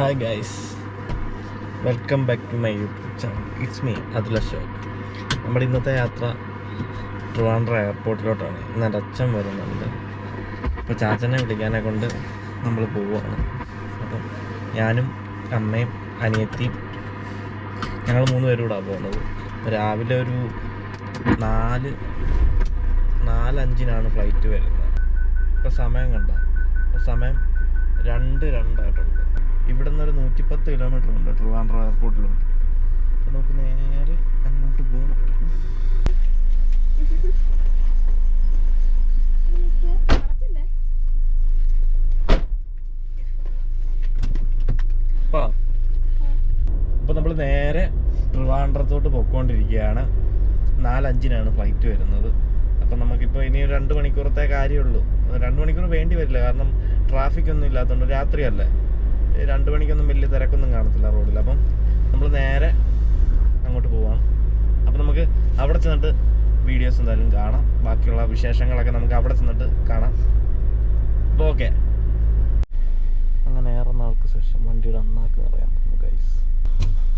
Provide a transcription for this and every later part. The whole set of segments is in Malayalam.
Hi guys welcome back to my YouTube channel it's me അതിൽ അശോക് നമ്മുടെ ഇന്നത്തെ യാത്ര ട്രിവാൻഡ്ര എയർപോർട്ടിലോട്ടാണ്. ഇന്ന് അച്ഛൻ വരുന്നുണ്ട്. അപ്പോൾ ചാച്ചനെ വിളിക്കാനെ കൊണ്ട് നമ്മൾ പോവുകയാണ്. അപ്പം ഞാനും അമ്മയും അനിയത്തിയും ഞങ്ങൾ മൂന്ന് പേരും കൂടെ പോകുന്നത്. രാവിലെ ഒരു നാല് നാലഞ്ചിനാണ് ഫ്ലൈറ്റ് വരുന്നത്. ഇപ്പോൾ സമയം കണ്ട? സമയം രണ്ട് രണ്ടായിട്ടുണ്ട്. ഇവിടെ നിന്ന് നൂറ്റിപ്പത്ത് കിലോമീറ്റർ ഉണ്ട് ട്രിവാൻഡ്രം എയർപോർട്ടിലോട്ട്. അപ്പോൾ നമുക്ക് നേരെ അങ്ങോട്ട് പോകണം അപ്പോൾ നമ്മൾ നേരെ ട്രിവാൻഡ്രത്തോട്ട് പൊയ്ക്കൊണ്ടിരിക്കുകയാണ് നാലഞ്ചിനാണ് ഫ്ലൈറ്റ് വരുന്നത്. അപ്പം നമുക്കിപ്പോൾ ഇനി രണ്ട് മണിക്കൂറത്തെ കാര്യമുള്ളൂ രണ്ട് മണിക്കൂർ വേണ്ടി വരില്ല. കാരണം ട്രാഫിക് ഒന്നും ഇല്ലാത്തതുകൊണ്ട് രാത്രിയല്ലേ. രണ്ട് മണിക്കൊന്നും വലിയ തിരക്കൊന്നും കാണത്തില്ല റോഡിൽ. അപ്പം നമ്മൾ നേരെ അങ്ങോട്ട് പോവാം അപ്പം നമുക്ക് അവിടെ ചെന്നിട്ട് വീഡിയോസ് എന്തായാലും കാണാം. ബാക്കിയുള്ള വിശേഷങ്ങളൊക്കെ നമുക്ക് അവിടെ ചെന്നിട്ട് കാണാം. അപ്പോൾ ഓക്കെ അങ്ങനെ ഏറെ നാൾക്ക് ശേഷം വണ്ടിയുടെ അണ്ണാക്ക് പറയാൻ പോകുന്നു ഗൈസ്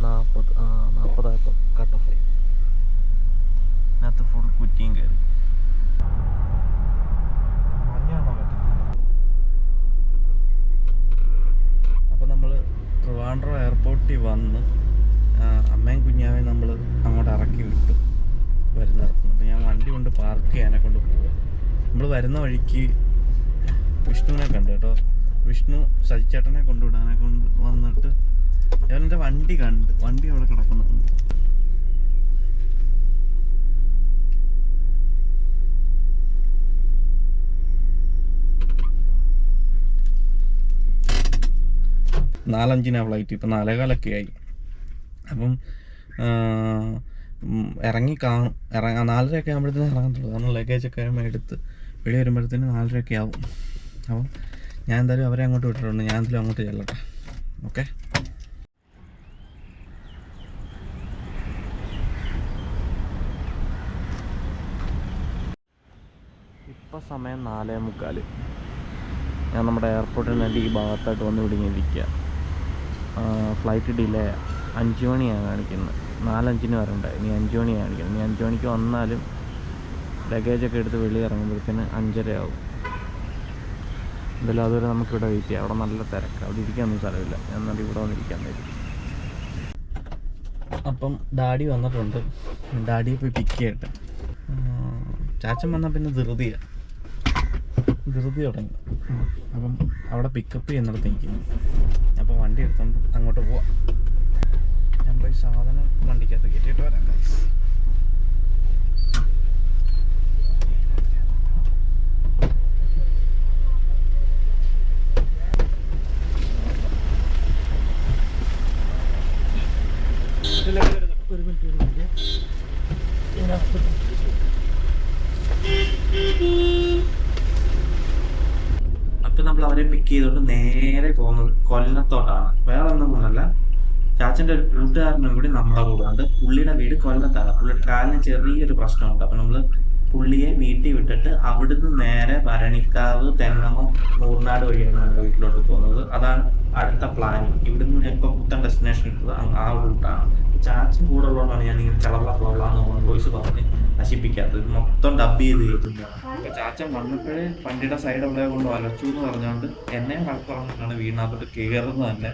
നാൽപ്പത് ആ നാൽപ്പതായപ്പോൾ കട്ട് ഓഫ് ആയി. അതിനകത്ത് ഫുൾ കുറ്റിയും കയറി മഞ്ഞാണോ പറ്റുന്നത് അപ്പോൾ നമ്മൾ എയർപോർട്ടിൽ വന്ന് അമ്മയും കുഞ്ഞാവെ നമ്മൾ അങ്ങോട്ട് ഇറക്കി വിട്ടു വരുന്നിടത്തുനിന്ന് അപ്പോൾ ഞാൻ വണ്ടി കൊണ്ട് പാർക്ക് ചെയ്യാനെ കൊണ്ട് പോവുക നമ്മൾ വരുന്ന വഴിക്ക് വിഷ്ണുവിനെ കണ്ടു കേട്ടോ. വിഷ്ണു സജിച്ചേട്ടനെ കൊണ്ടുവിടാനെ കൊണ്ട് വന്നിട്ട് അവന്റെ വണ്ടി കണ്ട് വണ്ടി അവിടെ കിടക്കുന്നുണ്ട്. നാലഞ്ചിനാ ഫ്ലൈറ്റ് ഇപ്പം നാലേകാലൊക്കെ ആയി. അപ്പം ഇറങ്ങി കാണും. ഇറങ്ങാൻ നാലരയൊക്കെ ആകുമ്പോഴത്തേനും ഇറങ്ങത്തുള്ളൂ. കാരണം ലഗേജൊക്കെ എടുത്ത് വെളി വരുമ്പോഴത്തേന് നാലരയൊക്കെ ആവും. അപ്പം ഞാൻ എന്തായാലും അവരെ അങ്ങോട്ട് വിട്ടിട്ടുണ്ട്. ഞാൻ എന്തായാലും അങ്ങോട്ട് ചെല്ലട്ടെ. ഓക്കെ? ഇപ്പം സമയം നാലേ മുക്കാൽ ഞാൻ നമ്മുടെ എയർപോർട്ടിന് വേണ്ടി ഈ ഭാഗത്തായിട്ട് വന്ന് ഇടുങ്ങിയിരിക്കുക ഫ്ലൈറ്റ് ഡിലേ അഞ്ച് മണിയാണ് കാണിക്കുന്നത്. നാലഞ്ചിന് വരണ്ട. ഇനി അഞ്ച് മണിയാണ് കാണിക്കുന്നത്. ഇനി അഞ്ച് മണിക്ക് വന്നാലും ലഗേജൊക്കെ എടുത്ത് വെളിയിൽ ഇറങ്ങുമ്പോഴത്തേന് ആവും. എന്തായാലും അതുവരെ നമുക്കിവിടെ വെയിറ്റ് ചെയ്യാം. അവിടെ നല്ല തിരക്ക്. അവിടെ ഇരിക്കാനൊന്നും സ്ഥലമില്ല. എന്നാലും ഇവിടെ വന്നിരിക്കാൻ വരും. അപ്പം ഡാഡി വന്നിട്ടുണ്ട്. ഡാഡിയെ പോയി പിക്ക് ചെയ്യട്ടെ. ചാച്ചൻ വന്നാൽ പിന്നെ ധൃതിയാണ് ധൃതി തുടങ്ങി. അപ്പം അവിടെ പിക്കപ്പ് ചെയ്യുന്നിടത്ത് നിൽക്കുന്നു അപ്പോൾ വണ്ടി എടുത്തോണ്ട് അങ്ങോട്ട് പോവാം. ഞാൻ പോയി സാധനം വണ്ടിക്കകത്ത് കയറ്റിയിട്ട് വരാം ഗൈസ് ഒരു മിനിറ്റ് ഒരു മിനിറ്റ് അപ്പൊ നമ്മൾ അവനെ പിക്ക് ചെയ്തോണ്ട് നേരെ പോകുന്നത് കൊല്ലത്തോട്ടാണ്. വേറെ ഒന്നുമല്ല ചാച്ചന്റെ ഒരു കൂട്ടുകാരനും കൂടി നമ്മുടെ കൂടെ ഉണ്ട്. പുള്ളിയുടെ വീട് കൊല്ലത്താണ്. പുള്ളിയുടെ കാലിന് ചെറിയൊരു പ്രശ്നമുണ്ട്. അപ്പൊ നമ്മൾ പുള്ളിയെ വീട്ടിൽ വിട്ടിട്ട് അവിടുന്ന് നേരെ ഭരണിക്കാവ് തെങ്ങമോ മൂർനാട് വഴിയാണ് നമ്മുടെ വീട്ടിലോട്ട് പോകുന്നത്. അതാണ് അടുത്ത പ്ലാനിങ് ഇവിടുന്ന് ഇപ്പൊ പുത്തൻ ഡെസ്റ്റിനേഷൻ ഇട്ടത് ആ- റൂട്ടാണ് ചാച്ചൻ കൂടെ ഉള്ളതുകൊണ്ടാണ് ഞാൻ ഇങ്ങനെ ചളവള പ്ലോളാന്ന് ഓൺ വോയിസ് പറഞ്ഞ് നശിപ്പിക്കാത്തത്. മൊത്തം ഡബ് ചെയ്ത് കേൾക്കുന്നതാണ് അപ്പൊ ചാച്ചൻ വന്നപ്പോഴേ വണ്ടിയുടെ സൈഡ് എവിടെ കൊണ്ട് വലച്ചു എന്ന് പറഞ്ഞുകൊണ്ട് എന്നെ വഴക്ക് പറഞ്ഞിട്ടാണ് വീടിനകത്തോട്ട് കയറുന്നത് തന്നെ.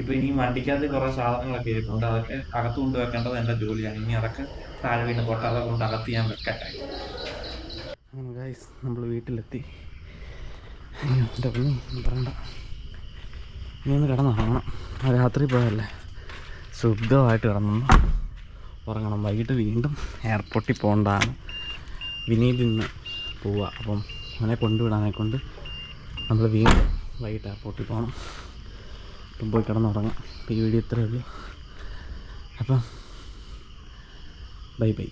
ഇപ്പൊ ഇനി വണ്ടിക്കകത്ത് കുറെ സാധനങ്ങളൊക്കെ ഇരിപ്പുണ്ട്. അതൊക്കെ അകത്ത് കൊണ്ട് വെക്കേണ്ടത് എന്റെ ജോലിയാണ്. ഇനി അതൊക്കെ താഴെ വീണ് പൊട്ടാതെ കൊണ്ട് അകത്ത് ഞാൻ വെക്കട്ടെ. നമ്മൾ വീട്ടിലെത്തി. പറയണ്ട. ഇനി ഒന്ന് കിടന്നുറങ്ങണം രാത്രി പോയല്ലേ സുഖമായിട്ട് കിടന്നു. ഉറങ്ങണം. വൈകിട്ട് വീണ്ടും എയർപോർട്ടിൽ പോകേണ്ടതാണ്. വിനീത് ഇന്ന് പോവുക. അപ്പം അവനെ കൊണ്ടുവിടാനെ കൊണ്ട് നമ്മൾ വീണ്ടും വൈകിട്ട് എയർപോർട്ടിൽ പോകണം. അപ്പം പോയി കിടന്നുറങ്ങാം. അപ്പോൾ ഈ വീഡിയോ ഇത്രയേ ഉള്ളൂ. അപ്പം ബൈ ബൈ